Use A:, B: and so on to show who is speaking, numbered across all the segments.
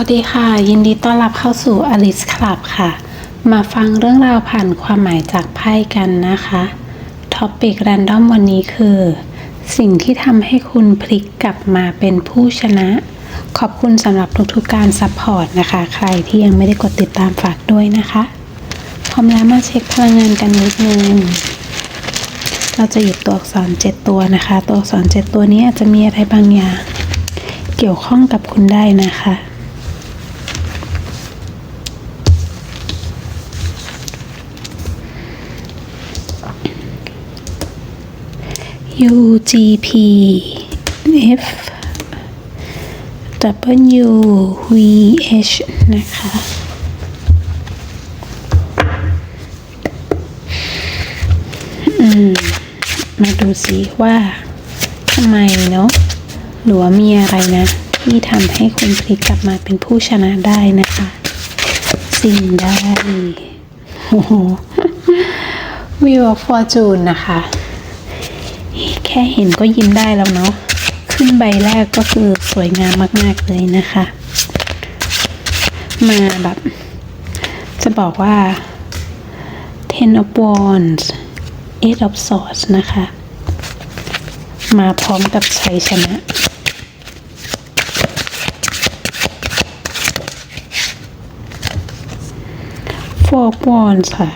A: วัสดีค่ะ ยินดีต้อนรับเข้าสู่ Alice Club ค่ะ มาฟังเรื่องราวผ่านความหมายจากไพ่กันนะคะท็อปิกแรนดอมวันนี้คือ สิ่งที่ทำให้คุณพลิกกลับมาเป็นผู้ชนะ ขอบคุณสำหรับทุกๆการซัพพอร์ตนะคะ ใครที่ยังไม่ได้กดติดตามฝากด้วยนะคะพร้อมแล้วมาเช็คพลังงานกันนิดนึงเราจะหยิบตัวอักษรเจ็ดตัวนะคะ ตัวอักษรเจ็ดตัวนี้อาจจะมีอะไรบางอย่าง เกี่ยวข้องกับคุณได้นะคะ U G P F W V H นะคะ อืม มาดูสิว่าทำไมเนาะหรือว่ามีอะไรนะ ที่ทำให้คุณพลิกกลับมาเป็นผู้ชนะได้นะคะ สิ่งใดโอ้โห Wheel of Fortune นะคะ ค่เห็นก็ยิ้มได้แล้วเนาะ ขึ้นใบแรกก็คือสวยงามมาก ๆ เลยนะคะ มาแบบ จะบอกว่า Ten of Wands Eight of Swords นะคะ มาพร้อมกับชัยชนะ Four of Wands ค่ะ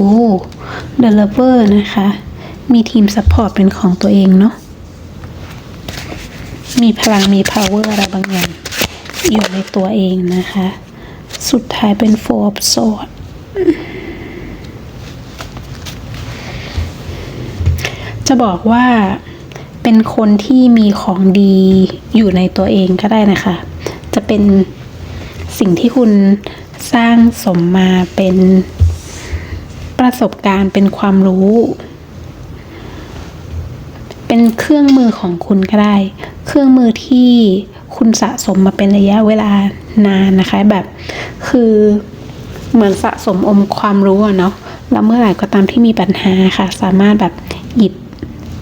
A: โอ้ The Lover นะคะ มีทีมซัพพอร์ตเป็นของตัวเองเนาะ มีพลังมี power อะไรบางอย่าง อยู่ในตัวเองนะคะ สุดท้ายเป็น Four of Swords จะบอกว่าเป็นคนที่มีของดีอยู่ในตัวเองก็ได้นะคะ จะเป็นสิ่งที่คุณสร้างสมมาเป็น ประสบการณ์เป็นความรู้ เป็นเครื่องมือของคุณก็ได้ เครื่องมือที่คุณสะสมมาเป็นระยะเวลานานนะคะแบบ คือเหมือนสะสมอมความรู้อะเนาะแล้วเมื่อไหร่ก็ตามที่มีปัญหาค่ะ สามารถแบบหยิบ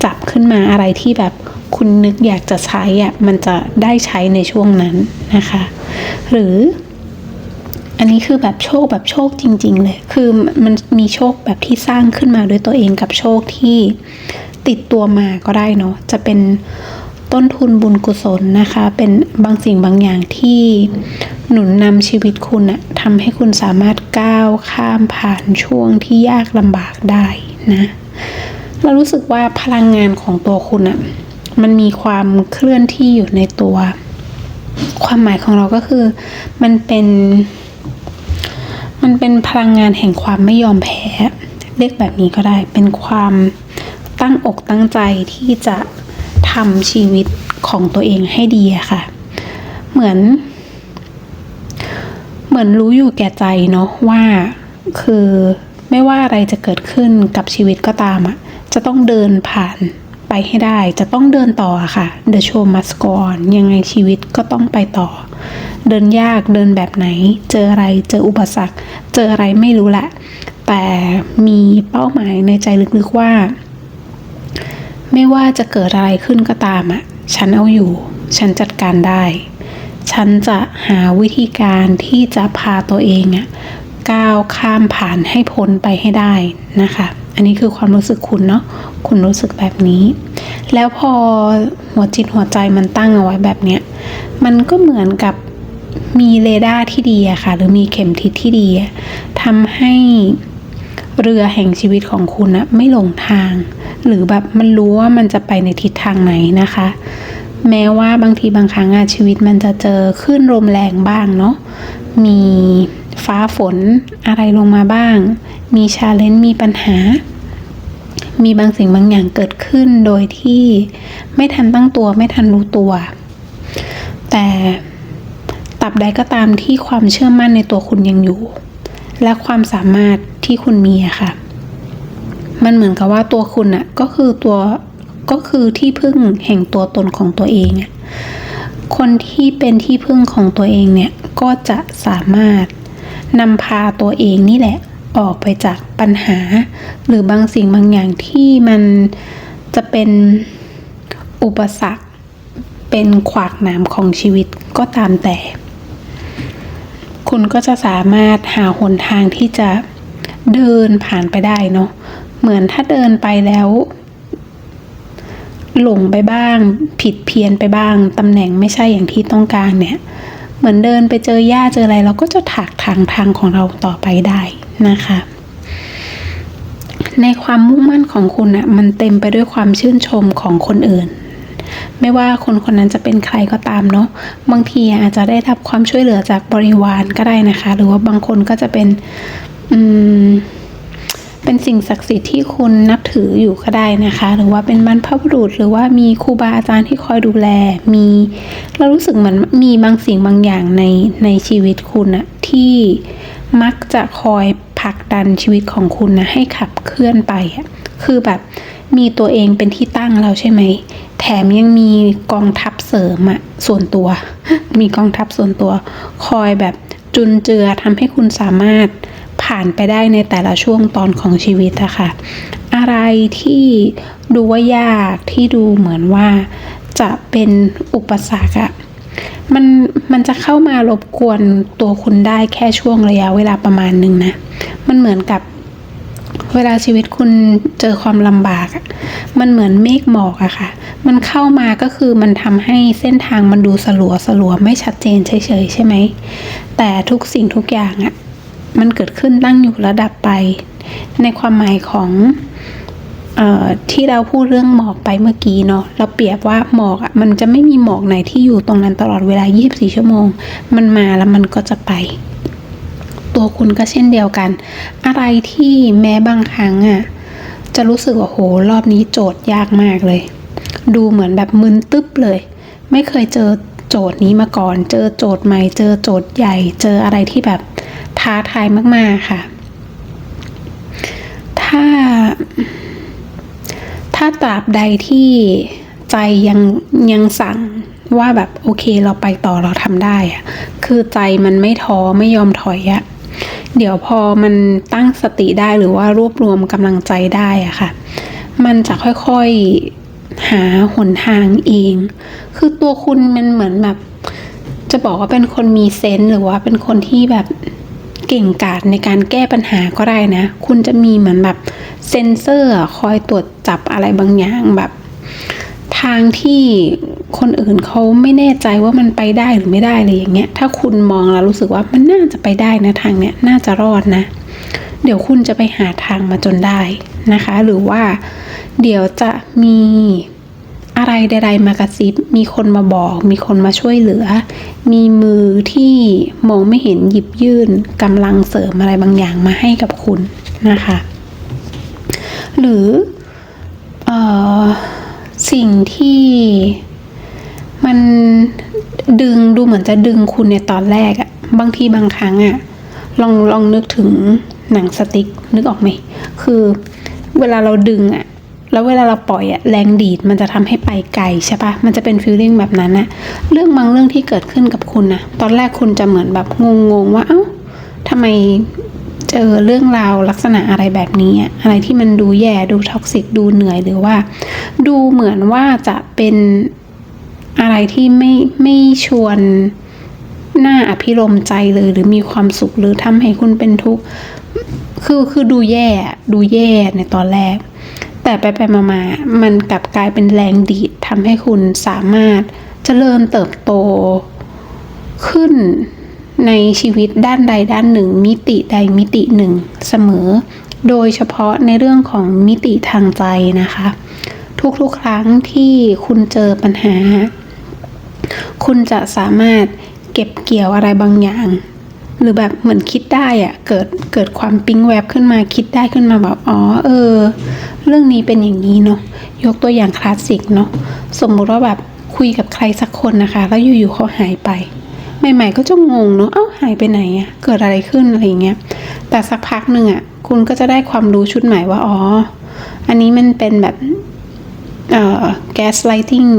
A: จับขึ้นมาอะไรที่แบบคุณนึกอยากจะใช้อะมันจะได้ใช้ในช่วงนั้นนะคะ หรือ อันนี้คือแบบโชคแบบโชคจริง ๆ เลย คือมันมีโชคแบบที่สร้างขึ้นมาด้วยตัวเองกับโชคที่ติดตัวมาก็ได้เนาะ จะเป็นต้นทุนบุญกุศลนะคะ เป็นบางสิ่งบางอย่างที่หนุนนำชีวิตคุณอะทำให้คุณสามารถก้าวข้ามผ่านช่วงที่ยากลำบากได้นะ เรารู้สึกว่าพลังงานของตัวคุณอะมันมีความเคลื่อนที่อยู่ในตัว ความหมายของเราก็คือมันเป็น มันเป็นพลังงานแห่งความไม่ยอมแพ้ เรียกแบบนี้ก็ได้ เป็นความตั้งอกตั้งใจที่จะทำชีวิตของตัวเองให้ดีค่ะ เหมือน เหมือนรู้อยู่แก่ใจเนาะว่าคือไม่ว่าอะไรจะเกิดขึ้นกับชีวิตก็ตามอะจะต้องเดินผ่านไปให้ได้ จะต้องเดินต่อค่ะ The show must go on ยังไงชีวิตก็ต้องไปต่อ เดินยากเดินแบบไหน เจออะไรเจออุปสรรค เจออะไรไม่รู้แหละ แต่มีเป้าหมายในใจลึกๆว่า ไม่ว่าจะเกิดอะไรขึ้นก็ตามอะฉันเอาอยู่ ฉันจัดการได้ ฉันจะหาวิธีการที่จะพาตัวเองอะก้าวข้ามผ่านให้พ้นไปให้ได้นะคะ อันนี้คือความรู้สึกคุณเนาะ คุณรู้สึกแบบนี้ แล้วพอหัวจิตหัวใจมันตั้งเอาไว้แบบเนี้ย มันก็เหมือนกับ มีเรดาร์ที่ดีอะค่ะ หรือมีเข็มทิศที่ดีทำให้เรือแห่งชีวิตของคุณอะไม่หลงทาง หรือแบบมันรู้ว่ามันจะไปในทิศทางไหนนะคะ แม้ว่าบางทีบางครั้งอะชีวิตมันจะเจอคลื่นลมแรงบ้างเนาะมีฟ้าฝนอะไรลงมาบ้าง มีชาเลนจ์มีปัญหา มีบางสิ่งบางอย่างเกิดขึ้นโดยที่ไม่ทันตั้งตัวไม่ทันรู้ตัว แต่ บใดก็ตามที่ความเชื่อมั่นในตัวคุณยังอยู่ และความสามารถที่คุณมีอะค่ะ มันเหมือนกับว่าตัวคุณอะก็คือตัวก็คือที่พึ่งแห่งตัวตนของตัวเองอะคนที่เป็นที่พึ่งของตัวเองเนี่ยก็จะสามารถนำพาตัวเองนี่แหละออกไปจากปัญหา หรือบางสิ่งบางอย่างที่มันจะเป็นอุปสรรคเป็นขวากหนามของชีวิตก็ตามแต่ คุณก็จะสามารถหาหนทางที่จะเดินผ่านไปได้เนาะเหมือนถ้าเดินไปแล้ว หลงไปบ้าง ผิดเพี้ยนไปบ้างตำแหน่งไม่ใช่อย่างที่ต้องการเนี่ย เหมือนเดินไปเจอหญ้าเจออะไร เราก็จะถากทางทางของเราต่อไปได้นะคะ ในความมุ่งมั่นของคุณอะมันเต็มไปด้วยความชื่นชมของคนอื่น ไม่ว่าคนคนนั้นจะเป็นใครก็ตามเนาะบางทีอาจจะได้รับความช่วยเหลือจากบริวารก็ได้นะคะ หรือว่าบางคนก็จะเป็นอืมเป็นสิ่งศักดิ์สิทธิ์ที่คุณนับถืออยู่ก็ได้นะคะ หรือว่าเป็นบรรพบุรุษหรือว่ามีครูบาอาจารย์ที่คอยดูแล มีเรารู้สึกเหมือนมีบางสิ่งบางอย่างในในชีวิตคุณอะที่มักจะคอยผลักดันชีวิตของคุณนะให้ขับเคลื่อนไปอะคือแบบ มีตัวเองเป็นที่ตั้งแล้วใช่ไหม แถมยังมีกองทัพเสริมอะส่วนตัว มีกองทัพส่วนตัว คอยแบบจุนเจือทำให้คุณสามารถผ่านไปได้ในแต่ละช่วงตอนของชีวิตอะค่ะ อะไรที่ดูว่ายากที่ดูเหมือนว่าจะเป็นอุปสรรคอะมันมันจะเข้ามารบกวนตัวคุณได้แค่ช่วงระยะเวลาประมาณหนึ่งนะ มันเหมือนกับ เวลาชีวิตคุณเจอความลำบากมันเหมือนเมฆหมอกอะค่ะ มันเข้ามาก็คือมันทำให้เส้นทางมันดูสลัวสลัวไม่ชัดเจนเฉยๆใช่ไหม แต่ทุกสิ่งทุกอย่างอะมันเกิดขึ้นตั้งอยู่ระดับไป ในความหมายของออที่เราพูดเรื่องหมอกไปเมื่อกี้เนาะเราเปรียบว่าหมอกอะมันจะไม่มีหมอกไหนที่อยู่ตรงนั้นตลอดเวลา 24 ชั่วโมง มันมาแล้วมันก็จะไป ตัวคุณก็เช่นเดียวกัน อะไรที่แม้บางครั้งอะจะรู้สึกว่าโหรอบนี้โจทย์ยากมากเลย ดูเหมือนแบบมึนตึ๊บเลย ไม่เคยเจอโจทย์นี้มาก่อน เจอโจทย์ใหม่ เจอโจทย์ใหญ่ เจออะไรที่แบบท้าทายมาก ๆค่ะ ถ้า ถ้าตราบใดที่ใจยังยังสั่งว่าแบบโอเคเราไปต่อเราทำได้อะคือใจมันไม่ท้อไม่ยอมถอยอะ เดี๋ยวพอมันตั้งสติได้หรือว่ารวบรวมกำลังใจได้อะค่ะ มันจะค่อยๆหาหนทางเอง คือตัวคุณมันเหมือนแบบ จะบอกว่าเป็นคนมีเซนส์หรือว่าเป็นคนที่แบบเก่งกาจในการแก้ปัญหาก็ได้นะ คุณจะมีเหมือนแบบเซนเซอร์คอยตรวจจับอะไรบางอย่างแบบ ทางที่คนอื่นเขาไม่แน่ใจว่ามันไปได้หรือไม่ได้เลยอย่างเงี้ย ถ้าคุณมองแล้วรู้สึกว่ามันน่าจะไปได้นะทางเนี้ยน่าจะรอดนะ เดี๋ยวคุณจะไปหาทางมาจนได้นะคะ หรือว่า เดี๋ยวจะมีอะไรใดๆมากระซิบ มีคนมาบอก มีคนมาช่วยเหลือ มีมือที่มองไม่เห็นหยิบยื่นกำลังเสริมอะไรบางอย่างมาให้กับคุณนะคะ หรือ เอ่อ สิ่งที่มันดึงดูเหมือนจะดึงคุณในตอนแรกอะบางทีบางครั้งอะลองลองนึกถึงหนังสติ๊กนึกออกไหม คือเวลาเราดึงอะแล้วเวลาเราปล่อยอะแรงดีดมันจะทำให้ไปไกลใช่ปะมันจะเป็นฟีลลิ่งแบบนั้นอะเรื่องบางเรื่องที่เกิดขึ้นกับคุณนะตอนแรกคุณจะเหมือนแบบงงๆว่าเอ้าทำไม เจอเรื่องราวลักษณะอะไรแบบนี้ อะไรที่มันดูแย่ดูท็อกซิกดูเหนื่อยหรือว่า ดูเหมือนว่าจะเป็นอะไรที่ไม่ไม่ชวนน่าอภิรมใจเลยหรือมีความสุขหรือทำให้คุณเป็นทุกข์คือคือดูแย่ดูแย่ในตอนแรก แต่ไปไปมามามันกลับกลายเป็นแรงดีดทำให้คุณสามารถเจริญเติบโตขึ้น ในชีวิตด้านใดด้านหนึ่ง มิติใดมิติหนึ่งเสมอ โดยเฉพาะในเรื่องของมิติทางใจนะคะ ทุกๆครั้งที่คุณเจอปัญหา คุณจะสามารถเก็บเกี่ยวอะไรบางอย่าง หรือแบบเหมือนคิดได้อะเกิดเกิดความปิ๊งแวบขึ้นมาคิดได้ขึ้นมาแบบอ๋อเออ เรื่องนี้เป็นอย่างนี้เนาะยกตัวอย่างคลาสสิกเนาะสมมุติว่าแบบคุยกับใครสักคนนะคะ แล้วอยู่ๆเขาหายไป ใหม่ๆ ก็จะงงเนาะเอ้าหายไปไหนอะเกิดอะไรขึ้นอะไรเงี้ยแต่สักพักหนึ่งอะคุณก็จะได้ความรู้ชุดใหม่ว่าอ๋ออันนี้มันเป็นแบบเอ่อ gaslighting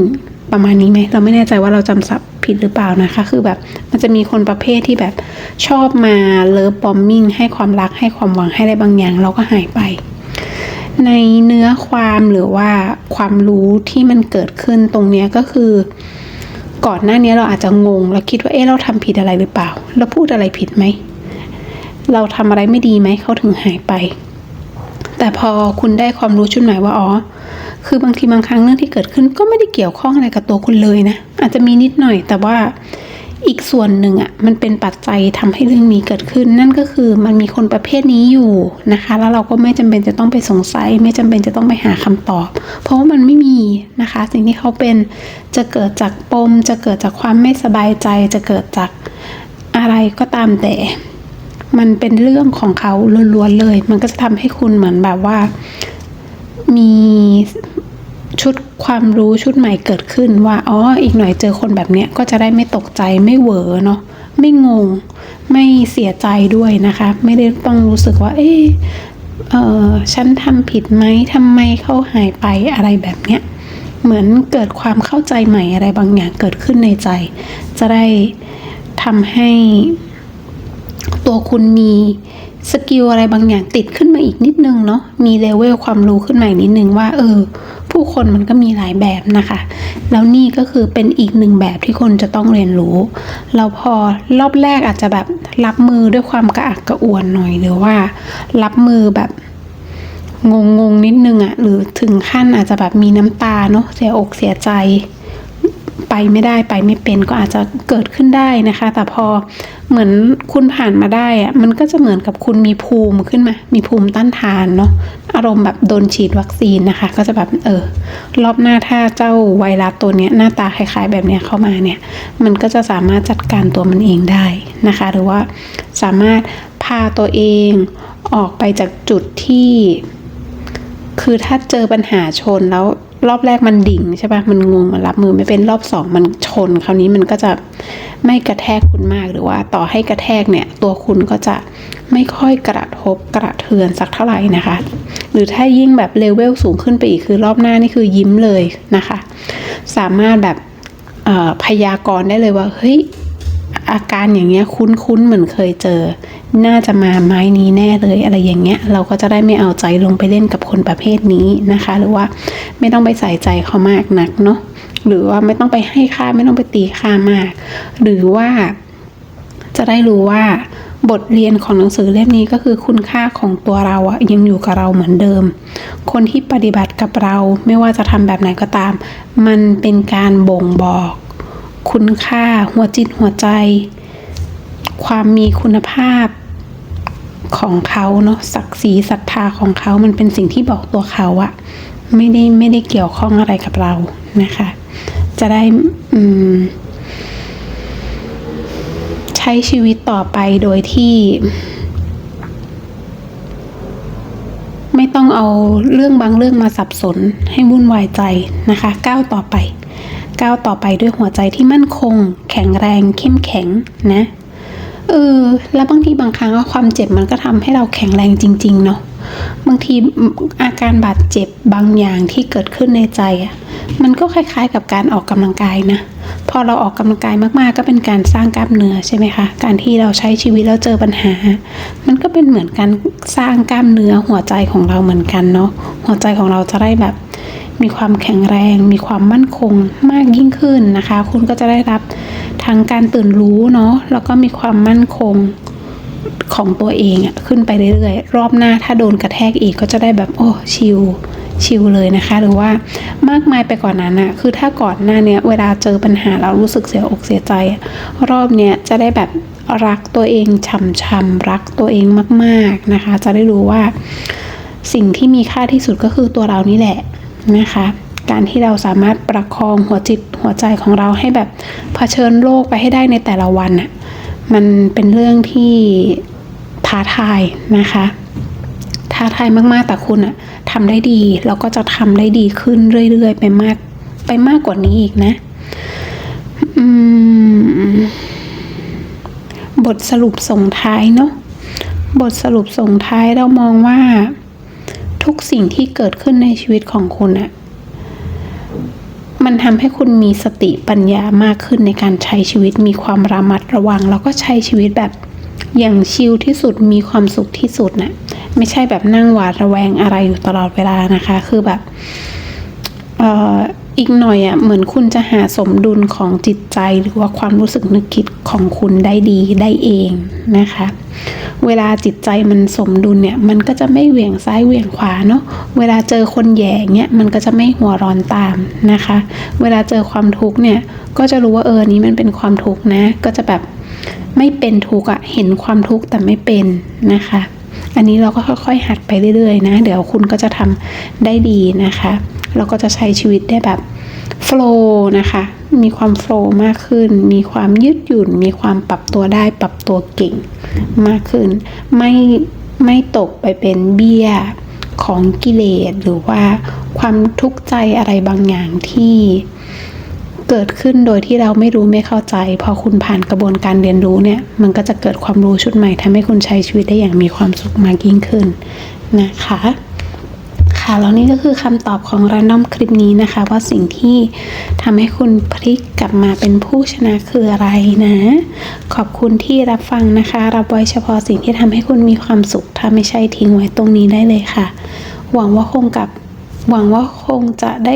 A: ประมาณนี้ไหมเราไม่แน่ใจว่าเราจำศัพท์ผิดหรือเปล่านะคะ คือแบบมันจะมีคนประเภทที่แบบชอบมาเลิฟบอมมิ่งให้ความรักให้ความหวังให้อะไรบางอย่างเราก็หายไป ในเนื้อความหรือว่าความรู้ที่มันเกิดขึ้นตรงเนี้ยก็คือ ก่อนหน้านี้เราอาจจะงงเราคิดว่าเอ๊ะเราทำผิดอะไรหรือเปล่า เราพูดอะไรผิดไหม เราทำอะไรไม่ดีไหมเขาถึงหายไป แต่พอคุณได้ความรู้ชุดใหม่ว่าอ๋อคือบางทีบางครั้งเรื่องที่เกิดขึ้นก็ไม่ได้เกี่ยวข้องอะไรกับตัวคุณเลยนะอาจจะมีนิดหน่อยแต่ว่า อีกส่วนหนึ่งอะ่ะมันเป็นปัจจัยทำให้เรื่องนี้เกิดขึ้น นั่นก็คือมันมีคนประเภทนี้อยู่นะคะ แล้วเราก็ไม่จำเป็นจะต้องไปสงสัย ไม่จำเป็นจะต้องไปหาคำตอบ เพราะว่ามันไม่มีนะคะ สิ่งที่เขาเป็นจะเกิดจากปม จะเกิดจากความไม่สบายใจ จะเกิดจากอะไรก็ตามแต่ มันเป็นเรื่องของเขาล้วนๆเลย มันก็จะทำให้คุณเหมือนแบบว่ามี ชุดความรู้ชุดใหม่เกิดขึ้นว่า อ๋อ อีกหน่อยเจอคนแบบเนี้ยก็จะได้ไม่ตกใจไม่เหวอเนาะไม่งง ไม่เสียใจด้วยนะคะ ไม่ได้ต้องรู้สึกว่า เอ๊ะเออฉันทำผิดไหมทำไมเขาหายไปอะไรแบบเนี้ยเหมือนเกิดความเข้าใจใหม่อะไรบางอย่างเกิดขึ้นในใจ จะได้ทำให้ตัวคุณมีสกิลอะไรบางอย่างติดขึ้นมาอีกนิดนึงเนาะมีเลเวลความรู้ขึ้นมาอีกนิดนึงว่า เออ ผู้คนมันก็มีหลายแบบนะคะ แล้วนี่ก็คือเป็นอีกหนึ่งแบบที่คนจะต้องเรียนรู้ เราพอรอบแรกอาจจะแบบรับมือด้วยความกระอักกระอ่วนหน่อยหรือว่า รับมือแบบงงงนิดนึงอะหรือถึงขั้นอาจจะแบบมีน้ำตาเนาะเสียอกเสียใจ ไปไม่ได้ไปไม่เป็นก็อาจจะเกิดขึ้นได้นะคะ แต่พอเหมือนคุณผ่านมาได้อะมันก็จะเหมือนกับคุณมีภูมิขึ้นมา มีภูมิต้านทานเนาะอารมณ์แบบโดนฉีดวัคซีนนะคะ ก็จะแบบเออรอบหน้าถ้าเจ้าไวรัสตัวเนี้ยหน้าตาคล้ายๆ แบบเนี้ยเข้ามาเนี่ยมันก็จะสามารถจัดการตัวมันเองได้นะคะ หรือว่าสามารถพาตัวเองออกไปจากจุดที่ คือถ้าเจอปัญหาชนแล้ว รอบแรกมันดิ่งใช่ปะมันงงมันรับมือไม่เป็นรอบสองมันชน คราวนี้มันก็จะไม่กระแทกคุณมากหรือว่าต่อให้กระแทกเนี่ย ตัวคุณก็จะไม่ค่อยกระทบกระเทือนสักเท่าไหร่นะคะ หรือถ้ายิ่งแบบเลเวลสูงขึ้นไปอีกคือรอบหน้านี่คือยิ้มเลยนะคะ สามารถแบบพยากรณ์ได้เลยว่าเฮ้ย อาการอย่างเงี้ยคุ้นๆเหมือนเคยเจอ น่าจะมาไม้นี้แน่เลยอะไรอย่างเงี้ย เราก็จะได้ไม่เอาใจลงไปเล่นกับคนประเภทนี้นะคะ หรือว่าไม่ต้องไปใส่ใจเขามากนักเนาะหรือว่าไม่ต้องไปให้ค่าไม่ต้องไปตีค่ามาก หรือว่าจะได้รู้ว่าบทเรียนของหนังสือเล่มนี้ก็คือคุณค่าของตัวเราอะยังอยู่กับเราเหมือนเดิม คนที่ปฏิบัติกับเราไม่ว่าจะทำแบบไหนก็ตาม มันเป็นการบ่งบอก คุณค่า หัวจิตหัวใจ ความมีคุณภาพของเขาเนาะศักดิ์ศรีศรัทธาของเขา มันเป็นสิ่งที่บอกตัวเขาอะไม่ได้ไม่ได้เกี่ยวข้องอะไรกับเรานะคะ จะได้ใช้ชีวิตต่อไปโดยที่ ไม่ต้องเอาเรื่องบางเรื่องมาสับสนให้วุ่นวายใจนะคะ ก้าวต่อไป ก้าวต่อไปด้วยหัวใจที่มั่นคง แข็งแรง เข้มแข็งนะเออแล้วบางทีบางครั้งความเจ็บมันก็ทำให้เราแข็งแรงจริง ๆ เนาะบางทีอาการบาดเจ็บบางอย่างที่เกิดขึ้นในใจอะมันก็คล้ายๆ กับการออกกำลังกายนะพอเราออกกำลังกายมาก ๆ ก็เป็นการสร้างกล้ามเนื้อใช่ไหมคะการที่เราใช้ชีวิตแล้วเจอปัญหา มันก็เป็นเหมือนการสร้างกล้ามเนื้อหัวใจของเราเหมือนกันเนาะหัวใจของเราจะได้แบบ มีความแข็งแรง มีความมั่นคงมากยิ่งขึ้นนะคะ คุณก็จะได้รับทั้งการตื่นรู้เนาะแล้วก็มีความมั่นคงของตัวเองอะขึ้นไปเรื่อยๆ รอบหน้าถ้าโดนกระแทกอีกก็จะได้แบบโอ้ชิลชิลเลยนะคะ หรือว่ามากมายไปกว่านนั้นอะคือถ้าก่อนหน้าเนี้ยเวลาเจอปัญหาเรารู้สึกเสียอกเสียใจ รอบเนี้ยจะได้แบบรักตัวเองช่ำๆรักตัวเองมาก ๆนะคะ จะได้รู้ว่า สิ่งที่มีค่าที่สุดก็คือตัวเรานี่แหละ นะคะ การที่เราสามารถประคองหัวจิตหัวใจของเราให้แบบเผชิญโลกไปให้ได้ในแต่ละวันน่ะมันเป็นเรื่องที่ท้าทายนะคะท้าทายมากๆแต่คุณอะทำได้ดีแล้วก็จะทำได้ดีขึ้นเรื่อยๆ ไปมากไปมากกว่านี้อีกนะบทสรุปส่งท้ายเนาะบทสรุปส่งท้ายเรามองว่า ทุกสิ่งที่เกิดขึ้นในชีวิตของคุณอะมันทำให้คุณมีสติปัญญามากขึ้นในการใช้ชีวิตมีความระมัดระวัง แล้วก็ใช้ชีวิตแบบอย่างชิลที่สุดมีความสุขที่สุดน่ะไม่ใช่แบบนั่งหวาดระแวงอะไรอยู่ตลอดเวลานะคะ คือแบบเอ่ออีกหน่อยอะ่ะเหมือนคุณจะหาสมดุลของจิตใจหรือว่าความรู้สึกนึกคิดของคุณได้ดีได้เองนะคะ เวลาจิตใจมันสมดุลเนี่ย มันก็จะไม่เหวี่ยงซ้ายเหวี่ยงขวาเนาะ เวลาเจอคนแย่เงี้ยมันก็จะไม่หัวร้อนตามนะคะ เวลาเจอความทุกข์เนี่ย ก็จะรู้ว่าเออนี้มันเป็นความทุกข์นะ ก็จะแบบไม่เป็นทุกข์อะเห็นความทุกข์แต่ไม่เป็นนะคะ อันนี้เราก็ค่อยๆหัดไปเรื่อยๆนะ เดี๋ยวคุณก็จะทำได้ดีนะคะแล้วก็จะใช้ชีวิตได้แบบ โฟล์นะคะ มีความโฟล์มากขึ้น มีความยืดหยุ่น มีความปรับตัวได้ปรับตัวเก่งมากขึ้น ไม่ไม่ตกไปเป็นเบี้ยของกิเลสหรือว่าความทุกข์ใจอะไรบางอย่างที่เกิดขึ้นโดยที่เราไม่รู้ไม่เข้าใจ พอคุณผ่านกระบวนการเรียนรู้เนี่ย มันก็จะเกิดความรู้ชุดใหม่ทำให้คุณใช้ชีวิตได้อย่างมีความสุขมากยิ่งขึ้นนะคะ ค่ะ แล้วนี่ก็คือคำตอบของ Random คลิปนี้นะคะ ว่าสิ่งที่ทำให้คุณพลิกกลับมาเป็นผู้ชนะคืออะไรนะ ขอบคุณที่รับฟังนะคะ รับไว้เฉพาะสิ่งที่ทำให้คุณมีความสุข ถ้าไม่ใช่ทิ้งไว้ตรงนี้ได้เลยค่ะ หวังว่าคงกับหวังว่าคงจะได้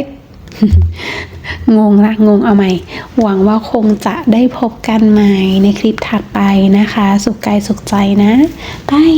A: งงละงงเอาใหม่ หวังว่าคงจะได้พบกันใหม่ในคลิปถัดไปนะคะ สุขกายสุขใจนะบาย